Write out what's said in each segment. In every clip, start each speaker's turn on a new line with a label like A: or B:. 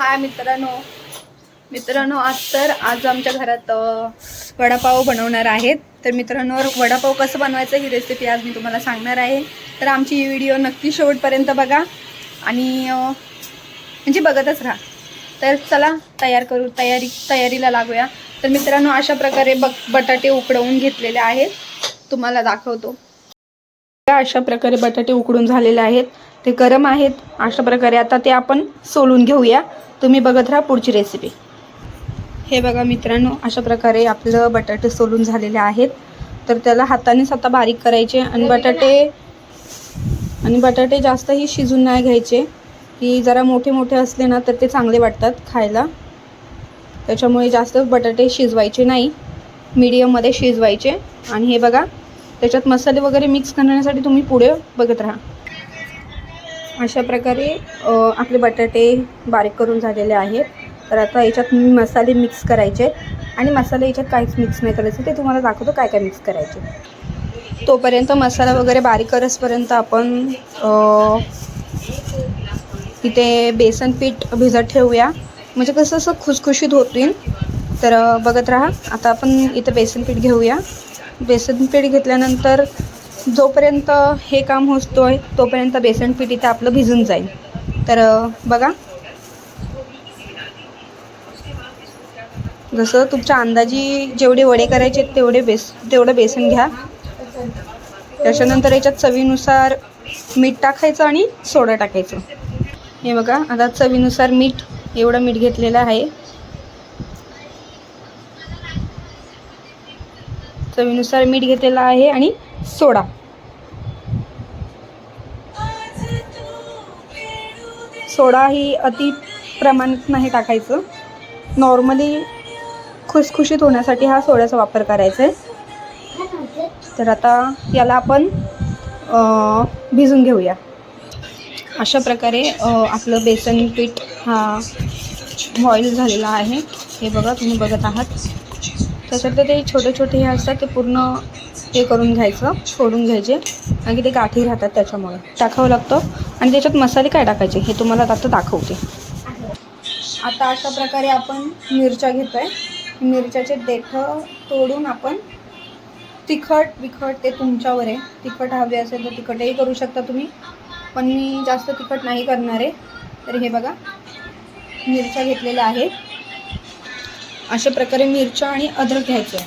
A: हाय मित्रांनो. मित्रांनो आज तर आज आमच्या घरात वडापाव बनवणार आहेत. तर मित्रांनो वडापाव कसं बनवायचं ही रेसिपी आज मी तुम्हाला सांगणार आहे. तर आमची ही व्हिडिओ नक्की शेवटपर्यंत बघा. आणि म्हणजे बघतच राहा. तर चला तयार करू तयारी तयारीला लागूया. तर मित्रांनो अशा प्रकारे ब बटाटे उकडवून घेतलेले आहेत. तुम्हाला दाखवतो. अशा प्रकारे बटाटे उकडून झालेले आहेत. ते गरम आहेत अशा प्रकारे आता ते आपण सोलून घेऊया. तुम्ही बघत राहा पुढची रेसिपी हे बघा मित्रांनो अशा प्रकारे आपलं बटाटे सोलून झालेले आहेत. तर त्याला हातानेच आता बारीक करायचे आणि बटाटे आणि बटाटे जास्तही शिजून नाही घ्यायचे. की जरा मोठे मोठे असले ना तर ते चांगले वाटतात खायला. त्याच्यामुळे जास्त बटाटे शिजवायचे नाही. मीडियममध्ये शिजवायचे. आणि हे बघा त्याच्यात मसाले वगैरे मिक्स करण्यासाठी तुम्ही पुढे बघत राहा. अशा प्रकारे आपले बटाटे बारीक करून झालेले आहेत. तर आता याच्यात मी मसाले मिक्स करायचे. आणि मसाले याच्यात काहीच मिक्स नाही करायचं. ते तुम्हाला दाखवतो काय काय मिक्स करायचे. तोपर्यंत मसाला वगैरे बारीक करसपर्यंत आपण इथे बेसन पीठ भिजत ठेवूया. म्हणजे कसं असं खुसखुशीत होतील. तर बघत राहा. आता आपण इथं बेसन पीठ घेऊया. बेसन पीठ घेतल्यानंतर जोपर्यंत हे काम होतो आहे तोपर्यंत बेसन पीठ इथं आपलं भिजून जाईल. तर बघा. जसं तुमच्या अंदाजी जेवढे वडे करायचे आहेत तेवढे बेस तेवढं बेसन घ्या. त्याच्यानंतर याच्यात चवीनुसार मीठ टाकायचं आणि सोडा टाकायचं. हे बघा आता चवीनुसार मीठ एवढं मीठ घेतलेलं आहे. चवीनुसार मीठ घेतलेलं आहे आणि सोडा. सोडा ही अति प्रमाणात नाही टाकायचं. नॉर्मली खुसखुशीत होण्यासाठी हा सोड्याचा वापर करायचा आहे. तर आता याला आपण भिजून घेऊया. अशा प्रकारे आपलं बेसन पीठ हा बॉईल झालेला आहे. हे बघा तुम्ही बघत आहात. त्याच्यातले ते छोटे छोटे हे असतात ते पूर्ण हे करून घ्यायचं सोडून घ्यायचे. कारण की ते गाठी राहतात त्याच्यामुळे. टाकावं लागतं. आणि त्याच्यात मसाले काय टाकायचे हे तुम्हाला आता दाखवते. आता अशा प्रकारे आपण मिरच्या घेतो आहे मिरच्याचे देठं तोडून आपण तिखट बिखट ते तुमच्यावर आहे तिखट हवे असेल तर तिखटही करू शकता तुम्ही. पण मी जास्त तिखट नाही करणार. आहे तर हे बघा. मिरच्या घेतलेल्या आहेत. अशा प्रकारे मिरच्या आणि अद्रक घ्यायचं.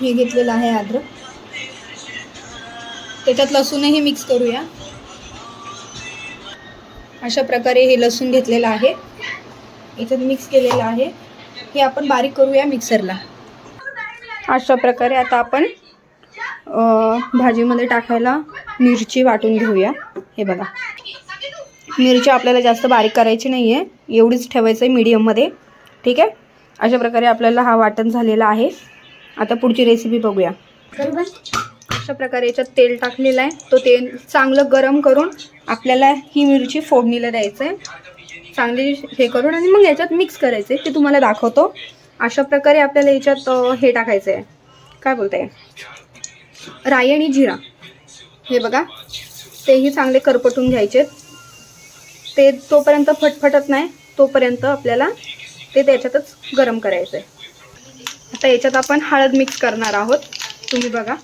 A: हे घेतलेलं आहे अद्रक. त्याच्यात लसूणही मिक्स करूया. अशा प्रकारे हे लसूण घेतलेलं आहे. याच्यात मिक्स केलेलं आहे. हे आपण बारीक करूया मिक्सरला अशा प्रकारे आता आपण भाजीमध्ये टाकायला मिरची वाटून घेऊया. हे बघा. मिरची आपल्याला जास्त बारीक करायची नाही आहे एवढीच ठेवायचं आहे मीडियममध्ये ठीक आहे? अशा प्रकारे आपल्याला हा वाटण झालेला आहे. आता पुढची रेसिपी बघूया. अशा प्रकारे याच्यात तेल टाकलेलं आहे. तो तेल चांगलं गरम करून आपल्याला ही मिरची फोडणीला द्यायचं आहे चांगली हे करून आणि मग याच्यात मिक्स करायचं आहे ते तुम्हाला दाखवतो. अशा प्रकारे आपल्याला याच्यात हे टाकायचं आहे काय बोलताय? राई आणि जिरा. हे बघा. तेही चांगले करपटून घ्यायचे ते तोपर्यंत फटफटत नाही तोपर्यंत आपल्याला ते त्याच्यातच गरम करायचं आहे आता याच्यात आपण हळद मिक्स करणार आहोत तुम्ही बघा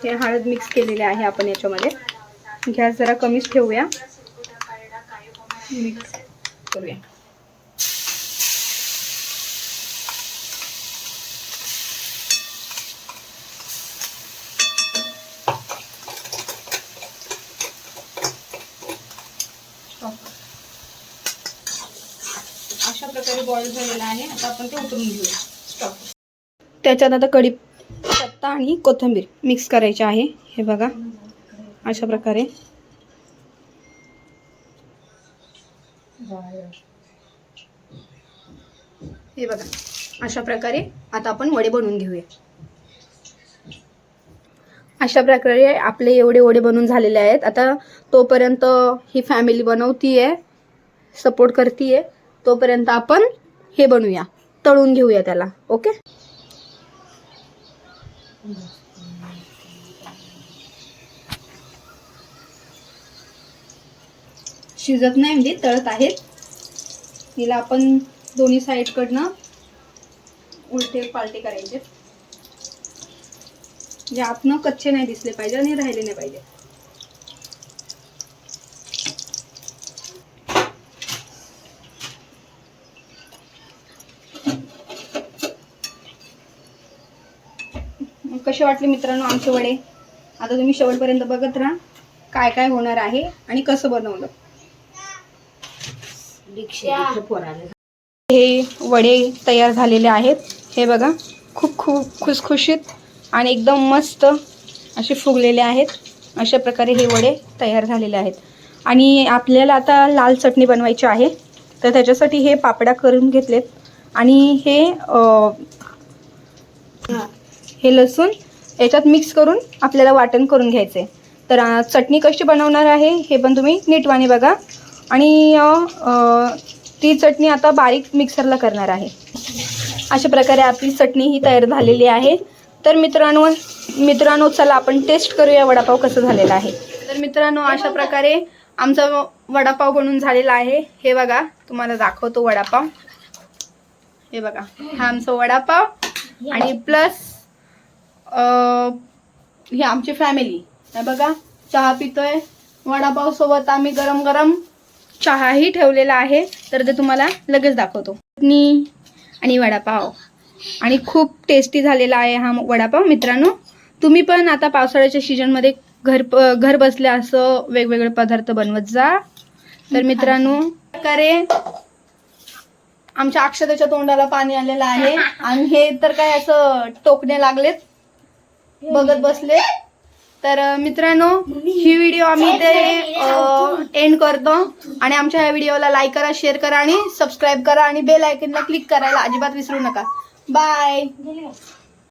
A: हे हळद मिक्स केलेले आहे आपण याच्यामध्ये गॅस जरा कमीच ठेवूया मिक्स करूया अशा प्रकारे बॉईल झालेला आहे. आता आपण ते उतरून घेऊया. स्टॉप त्याच्यात आता कढी पत्ता आणि कोथिंबीर मिक्स करायचे आहे. हे बघा अशा प्रकारे. हे बघा अशा प्रकारे आता आपण वडे बनवून घेऊया. अशा प्रकारे आपले एवढे वडे बनवून झालेले आहेत. आता तोपर्यंत ही फॅमिली बनवतीये सपोर्ट करतीये. तोपर्यंत आपण हे बनवूया. तळून घेऊया त्याला. ओके? शिजत नाही म्हणजे तळत आहेत. तिला आपण दोन्ही साईडकडनं उलटे पालटे करायचे. जे आपण कच्चे नाही दिसले पाहिजे आणि राहिले नाही पाहिजे. कसे वाटले मित्रांनो आमचे वडे? आता तुम्ही शेवटपर्यंत बघत राहा काय काय होणार आहे आणि कसं बनवलं. हे वडे तयार झालेले आहेत. हे बघा खूप खूप खुसखुशीत आणि एकदम मस्त असे फुगलेले आहेत. अशा प्रकारे हे वडे तयार झालेले आहेत. आणि आपल्याला आता लाल चटणी बनवायची आहे. तर त्याच्यासाठी हे पापड्या करून घेतलेत. आणि हे. हे लसूण याच्यात मिक्स करून आपल्याला वाटण करून घ्यायचे तर चटणी कशी बनवणार आहे हे पण तुम्ही नीटवाने बघा. आणि ती चटणी आता बारीक मिक्सरला करणार आहे. अशा प्रकारे आपली चटणी ही तयार झालेली आहे. तर मित्रांनो मित्रांनो चला आपण टेस्ट करूया वडापाव कसं झालेला आहे. तर मित्रांनो अशा प्रकारे आमचा वडापाव बनून झालेला आहे. हे बघा तुम्हाला दाखवतो वडापाव. हे बघा हा आमचा वडापाव. आणि प्लस हे आमची फॅमिली नाही बघा चहा पितोय. वडापाव सोबत आम्ही गरम गरम चहाही ठेवलेला आहे. तर ते तुम्हाला लगेच दाखवतो. चटणी आणि वडापाव. आणि खूप टेस्टी झालेला आहे हा वडापाव मित्रांनो. तुम्ही पण आता पावसाळ्याच्या सीजनमध्ये घर प- घर बसल्या असं वेगवेगळे पदार्थ बनवत जा. तर मित्रांनो करे आमच्या अक्षताच्या तोंडाला पाणी आलेलं आहे. आणि हे तर काय असं टोकणे लागलेत. बघत बसले. तर मित्रांनो ही व्हिडिओ आम्ही इथे एंड करतो. आणि आमच्या ह्या व्हिडिओला लाईक करा शेअर करा आणि सबस्क्राईब करा. आणि बेल आयकनला क्लिक करायला अजिबात विसरू नका. बाय